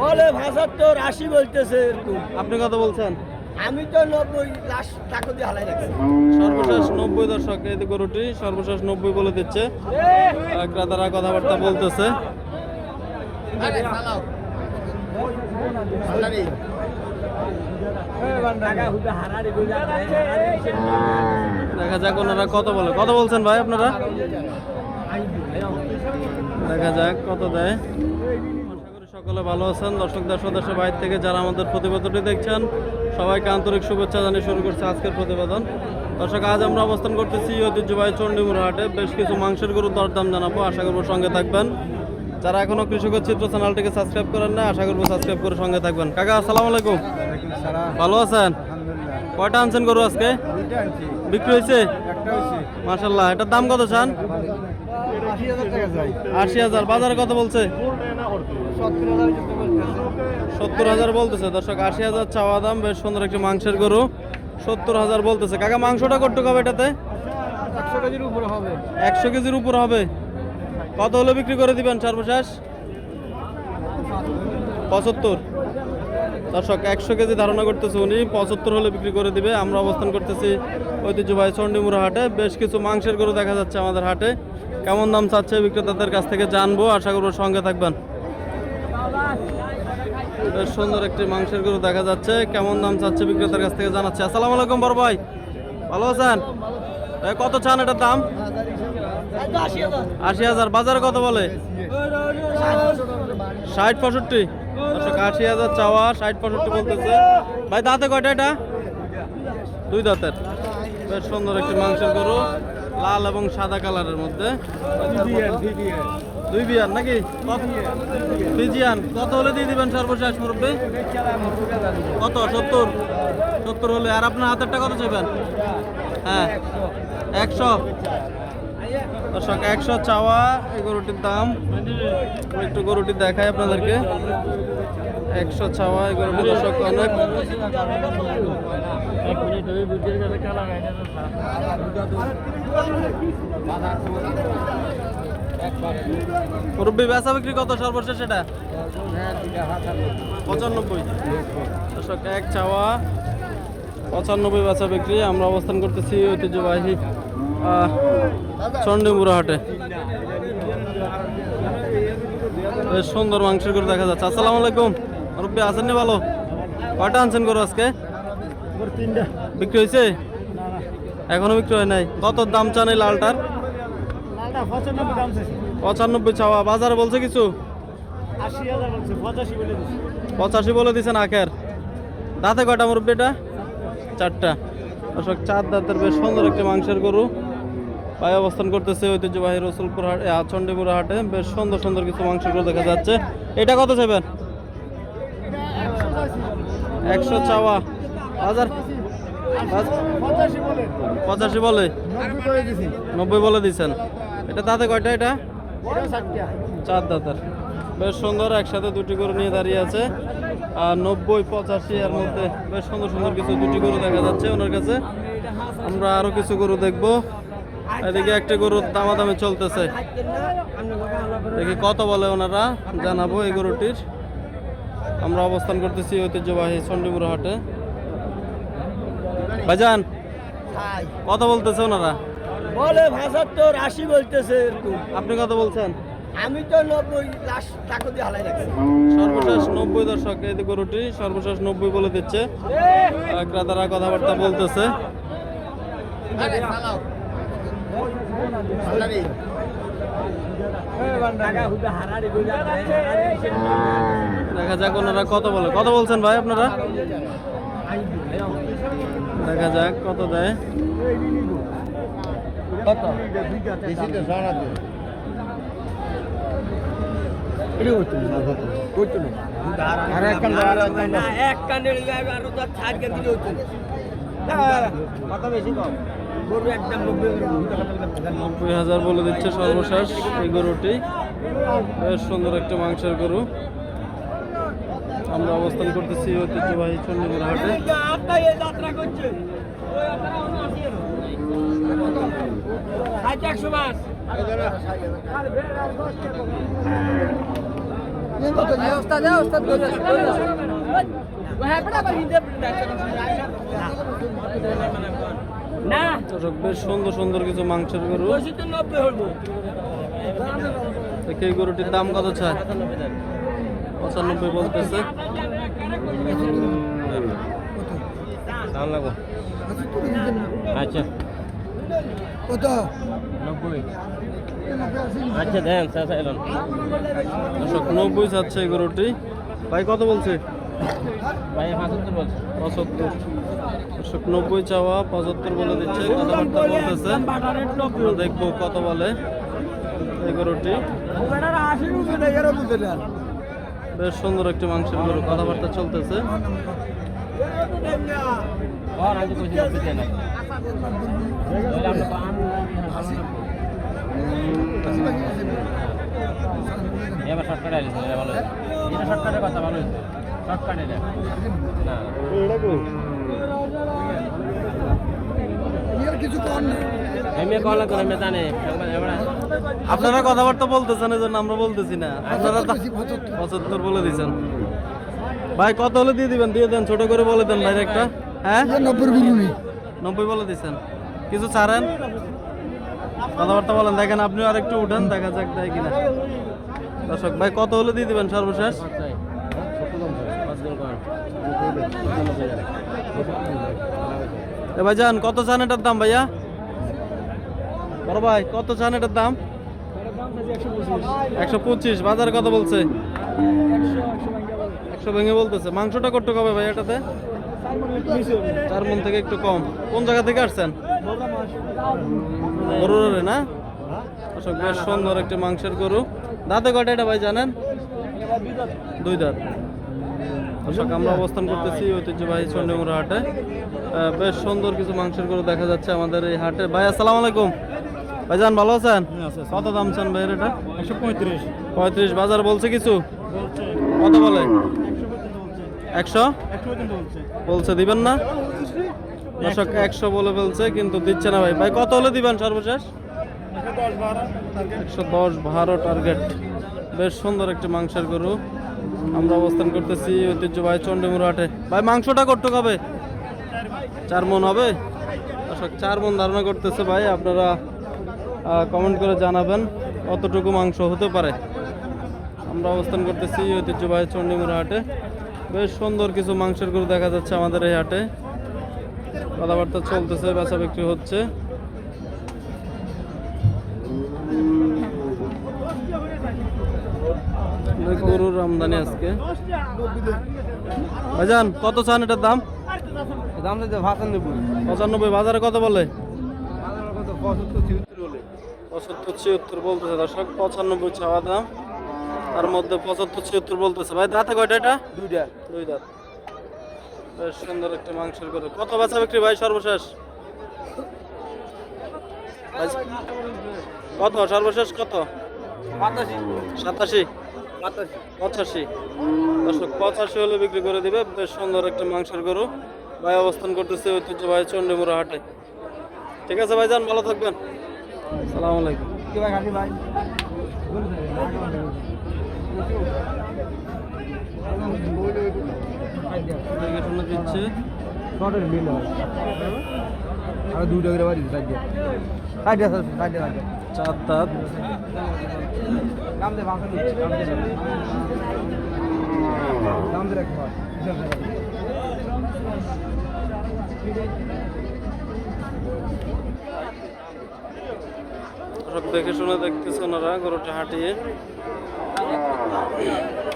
বলে ভাষাত্তর আশি বলতেছে এরকম। আপনি কত বলছেন? আমি তো নব্বই লাখ টাকা দিয়ে হালাই রাখছি। সর্বশেষ নব্বই দর্শক এই গরুটি সর্বশেষ নব্বই বলে দিচ্ছে। ক্রেতারা কথাবার্তা বলতেছে। দেখা যাক ওনারা কত বলে। কত বলছেন ভাই আপনারা? দেখা যাক কত দেয়। সকলে ভালো আছেন? দর্শক দেশ ও দেশের বাইরে থেকে যারা আমাদের প্রতিবেদনটি দেখছেন সবাইকে আন্তরিক শুভেচ্ছা জানিয়ে শুরু করছে আজকের প্রতিবেদন। দর্শক আজ আমরা অবস্থান করতেছি ঐতিহ্যবাহী চণ্ডীমুড়া হাটে। বেশ কিছু মাংসের গরুর দরদাম জানাব আশা করব সঙ্গে থাকবেন। যারা এখনও কৃষকের চিত্র চ্যানেলটিকে সাবস্ক্রাইব করেন না আশা করব সাবস্ক্রাইব করে সঙ্গে থাকবেন। কাকা আসসালামু আলাইকুম। ভালো আছেন? কয়টা আনছেন গরু আজকে? বিক্রি হয়েছে? মার্শাল্লাহ এটার দাম কত চান? আশি হাজার বাজারে কত বলছে? সত্তর হাজার বলতেছে। দর্শক আশি হাজার চাওয়া দাম বেশ সুন্দর একটি মাংসের গরু। সত্তর হাজার বলতেছে। কাকা মাংসটা কটুক হবে এটাতে? একশো কেজির উপরে হবে। একশো কেজির উপর হবে। কত হলে বিক্রি করে দিবেন সর্বশেষ? পঁচাত্তর। দর্শক একশো কেজি ধারণা করতেছে উনি। পঁচাত্তর হলে বিক্রি করে দিবে। আমরা অবস্থান করতেছি ঐতিহ্যবাহী চণ্ডীমুড়া হাটে। বেশ কিছু মাংসের গরু দেখা যাচ্ছে আমাদের হাটে। কেমন দাম চাচ্ছে বিক্রেতাদের কাছ থেকে জানব। আশা করব সঙ্গে থাকবেন। বেশ সুন্দর একটি মাংসের গরু দেখা যাচ্ছে। কেমন দাম চাচ্ছে বিক্রেতার কাছ থেকে জানাচ্ছে। আসসালামু আলাইকুম বড় ভাই। ভালো আছেন? কত চান এটার দাম? আশি হাজার। বাজারে কত বলে? ষাট, পঁয়ষট্টি। আশি হাজার চাওয়া, ষাট, পঁয়ষট্টি বলতেছে। ভাই, দাঁতে কয়টা এটা? দুই দাঁতের। বেশ সুন্দর একটি মাংসের গরু। লাল এবং সাদা কালারের মধ্যে। দুই বিয়ার নাকি? ফিজিয়ান, কত হলে দিয়ে দিবেন সর্বশেষ মুরব্বী? কত? সত্তর? সত্তর হলে। আর আপনার হাতেরটা কত চাইবেন? হ্যাঁ একশো। দর্শক, একশো চাওয়া এই গরুটির দাম। একটু গরুটি দেখাই আপনাদেরকে। একশো চাওয়া এই গরুটি। দর্শক, অনেক মুরব্বী বেচা বিক্রি কত সর্বশেষ সেটা পঁচানব্বই। দর্শক এক চাওয়া। পঁচানব্বই বেচা বিক্রি আমরা অবস্থান করতেছি ঐতিহ্যবাহী চণ্ডীমুড়া হাটে। বেশ সুন্দর মাংসের করে দেখা যাচ্ছে। আসসালামু আলাইকুম। রব্বি আছেননি ভালো? কয়টা আনছেন করো আজকে? বিক্রি হয়েছে? এখনও বিক্রি হয় নাই। কত দাম চান এই লালটার? পঁচানব্বই চাওয়া বাজারে বলছে কিছু? পঁচাশি বলে দিচ্ছেন আখের? দাঁতে কয়টা মুরব্বি এটা? চারটা। অশোক চার দাঁতের বেশ সুন্দর একটি মাংসের গরু। পায়ে অবস্থান করতেছে ঐতিহ্যবাহী রসুলপুর হাট চণ্ডীপুর হাটে। বেশ সুন্দর সুন্দর কিছু মাংসের গরু দেখা যাচ্ছে। এটা কত চাইবেন? একশো চাওয়া। বাজার? পঁচাশি বলে। নব্বই বলে দিছেন। এটা দাঁতে কয়টা এটা? চার দাঁতার। বেশ সুন্দর একসাথে দুটি গরু নিয়ে দাঁড়িয়ে আছে। আর নব্বই পঁচাশি এর মধ্যে বেশ সুন্দর সুন্দর কিছু দুটি গরু দেখা যাচ্ছে ওনার কাছে। আমরা আরও কিছু গরু দেখব। এদিকে একটা গরুর দামাদামি চলতেছে। দেখি কত বলে ওনারা জানাব এই গরুটির। আমরা অবস্থান করতেছি ঐতিহ্যবাহী চণ্ডীপুর হাটে। ভাইজান কত বলতেছে ওনারা? বলে ভাষাত্তর আশি বলতেছে এরকম। আপনি কত বলছেন? আমি তো নব্বই লাখ টাকা দিয়ে হালাই রাখছি। সর্বশেষ নব্বই দর্শক এই গরুটি সর্বশেষ নব্বই বলে দিচ্ছে। ক্রেতারা কথাবার্তা বলতেছে। দেখা যাক ওনারা কত বলে। কত বলছেন ভাই আপনারা? দেখা যাক কত দেয়। কত? বেশি কম? গরু একদম নব্বই নব্বই হাজার বলে দিচ্ছে সর্বশেষ এই গরুটি। বেশ সুন্দর একটা মাংসের গরু। আমরা অবস্থান করতেছি ঐতিহ্যবাহী চন্ডীপুর হাটে। বেশ সুন্দর সুন্দর কিছু মাংসের গরু। এই গরুটির দাম কত চায়? পঁচানব্বই বলতেছে। আচ্ছা। কত? নব্বই। আচ্ছা দেন চাচা এলন দর্শক নব্বই চাচ্ছে এই গরুটি। ভাই কত বলছে? ভাই পঁচাত্তর বলছে। পঁচাত্তর। দর্শক নব্বই চাওয়া পঁচাত্তর বলে দিচ্ছে কথাবার্তা বলতেছে। আমরা দেখব কত বলে এই গরুটি। বেশ সুন্দর একটি মাংসের গরু কথাবার্তা চলতেছে। এবার শর্টকাটে এটা কথা আপনারা কথাবার্তা বলতেছেন এই জন্য আমরা বলতেছি না। আপনারা পঁচাত্তর বলে দিচ্ছেন ভাই, কত হলে দিয়ে দিবেন? দিয়ে দেন, ছোট করে বলে দেন ভাই একটা। হ্যাঁ? নব্বই নব্বই বলে দিচ্ছেন কিছু ছাড়েন? কথাবার্তা বলেন। দেখেন আপনি আর একটু উঠেন দেখা যাক দেয় কিনা। দর্শক ভাই কত হলে দিয়ে দিবেন সর্বশেষ? এ ভাই যান কত চান এটার দাম ভাইয়া? বড় ভাই কত চান এটার দাম? একশো পঁচিশ। বাজার কত বলছে? একশো ভেঙে বলতেছে। মাংসটা করতে কবে ভাই এটাতে? চার মন থেকে একটু কম। কোন জায়গা থেকে আসছেন? গরুরে না? অশোক বেশ সুন্দর একটি মাংসের গরু। দাঁতে কয়টা এটা ভাই জানেন? দুই দাঁত। অশোক আমরা অবস্থান করতেছি ঐতিহ্যবাহী চন্ডীমুড়া হাটে। বেশ সুন্দর কিছু মাংসের গরু দেখা যাচ্ছে আমাদের এই হাটে। ভাই আসসালামু আলাইকুম। ভাইজান ভালো আছেন? কত দাম চান ভাইয়ের এটা? একশো পঁয়ত্রিশ। পঁয়ত্রিশ। বাজার বলছে কিছু? কত বলে? একশো? বলছে, দিবেন না? দর্শক, একশো বলে ফেলছে, কিন্তু দিচ্ছে না ভাই। ভাই, কত হলে দিবেন সর্বশেষ? একশো দশ বারো টার্গেট বেশ সুন্দর একটি মাংসের গরু। আমরা অবস্থান করতেছি ঐতিহ্যবাহী চন্ডীমুড় হাটে। ভাই, মাংসটা করতে হবে? চার মন হবে? দর্শক, চার মন ধারণা করতেছে ভাই, আপনারা কমেন্ট করে জানাবেন কতটুকু মাংস হতে পারে। আমরা অবস্থান করতেছি ঐতিহ্যবাহী চন্ডীমুড়া হাটে। বেশ সুন্দর কিছু মাংসের গরু দেখা যাচ্ছে আমাদের এই হাটে। কথাবার্তা চলতেছে বেচা বিক্রি হচ্ছে। গরুর আমদানি আজকে। ভাইজান কত চান এটার দাম? দাম পঁচানব্বই। বাজারে কত বলে। পঁচাত্তর ছিয়াত্তর বলতেছে দর্শক পঁচানব্বই চাওয়া দাম। তার মধ্যে পঁচাত্তর ছিয়াত্তর বলতেছে। ভাই দাঁতে কয়টা এটা? দুইটা। দুই দাঁত। বেশ সুন্দর একটা মাংসের করে কত বেচা বিক্রি ভাই সর্বশেষ? কত? সর্বশেষ কত? সাতাশি। পঁচাশি। দর্শক পঁচাশি হলে বিক্রি করে দিবে। বেশ সুন্দর একটা মাংসের গরু। ভাই অবস্থান করতেছে ঐতিহ্যবাহী চন্ডীমুড়া হাটে। ঠিক আছে ভাই যান ভালো থাকবেন। সালাম আলাইকুম। ভাই? খাসি দেখে শুনে দিচ্ছে শর্টের বিল আর দুইটা করে বাড়ি সাইড দিয়ে সাইড দিয়ে সাইড দিয়ে চার দাঁত দাম দে ভাষণ দিচ্ছি দাম দে দাম দে রাখতে সব দেখে শুনে দেখতেছে ওনারা গরুটা হাঁটিয়ে। Amém.